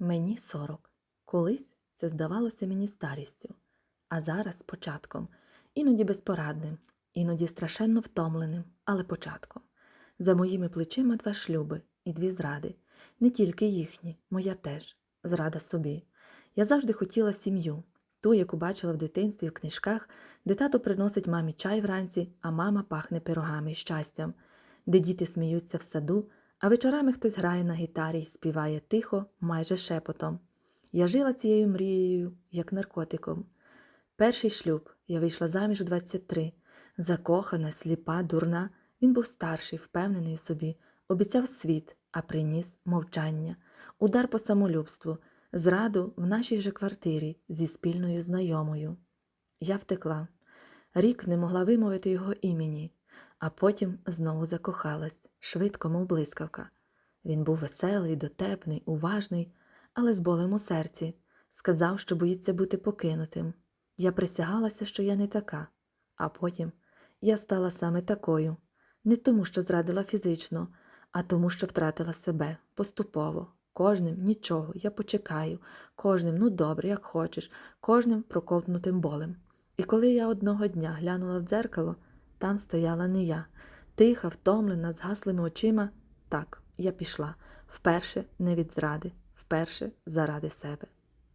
Мені сорок. Колись це здавалося мені старістю, а зараз початком, іноді безпорадним, іноді страшенно втомленим, але початком. За моїми плечима два шлюби і дві зради. Не тільки їхні, моя теж, зрада собі. Я завжди хотіла сім'ю, ту, яку бачила в дитинстві в книжках, де тато приносить мамі чай вранці, а мама пахне пирогами і щастям, де діти сміються в саду, а вечорами хтось грає на гітарі й співає тихо, майже шепотом. Я жила цією мрією, як наркотиком. Перший шлюб я вийшла заміж у 23. Закохана, сліпа, дурна. Він був старший, впевнений у собі, обіцяв світ, а приніс мовчання, удар по самолюбству, зраду в нашій же квартирі зі спільною знайомою. Я втекла. Рік не могла вимовити його імені, а потім знову закохалась, швидко, мов блискавка. Він був веселий, дотепний, уважний, але з болем у серці. Сказав, що боїться бути покинутим. Я присягалася, що я не така, а потім я стала саме такою, не тому, що зрадила фізично, а тому, що втратила себе поступово. Кожним нічого, я почекаю, кожним, ну добре, як хочеш, кожним проковтнутим болем. І коли я одного дня глянула в дзеркало, там стояла не я, тиха, втомлена, з гаслими очима. Так, я пішла, вперше не від зради, вперше заради себе.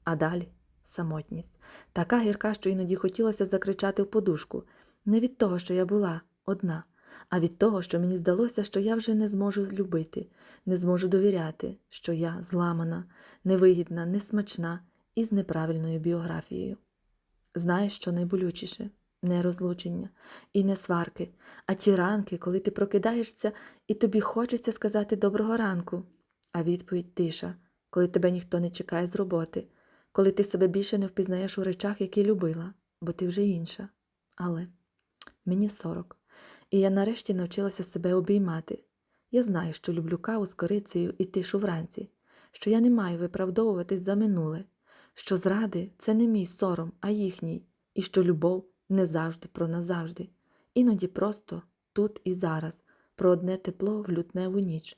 А далі самотність, така гірка, що іноді хотілося закричати в подушку, не від того, що я була одна, а від того, що мені здалося, що я вже не зможу любити, не зможу довіряти, що я зламана, невигідна, несмачна і з неправильною біографією. Знаєш, що найболючіше? Не розлучення і не сварки, а ті ранки, коли ти прокидаєшся і тобі хочеться сказати доброго ранку, а відповідь тиша, коли тебе ніхто не чекає з роботи, коли ти себе більше не впізнаєш у речах, які любила, бо ти вже інша. Але мені сорок, і я нарешті навчилася себе обіймати. Я знаю, що люблю каву з корицею і тишу вранці, що я не маю виправдовуватись за минуле, що зради це не мій сором, а їхній, і що любов не завжди про назавжди, іноді просто тут і зараз, про одне тепло в лютневу ніч.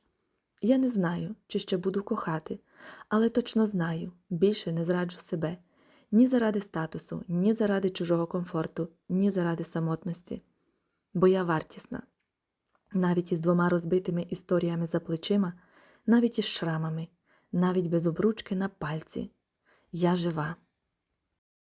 Я не знаю, чи ще буду кохати, але точно знаю, більше не зраджу себе ні заради статусу, ні заради чужого комфорту, ні заради самотності. Бо я вартісна. Навіть із двома розбитими історіями за плечима, навіть із шрамами, навіть без обручки на пальці. Я жива.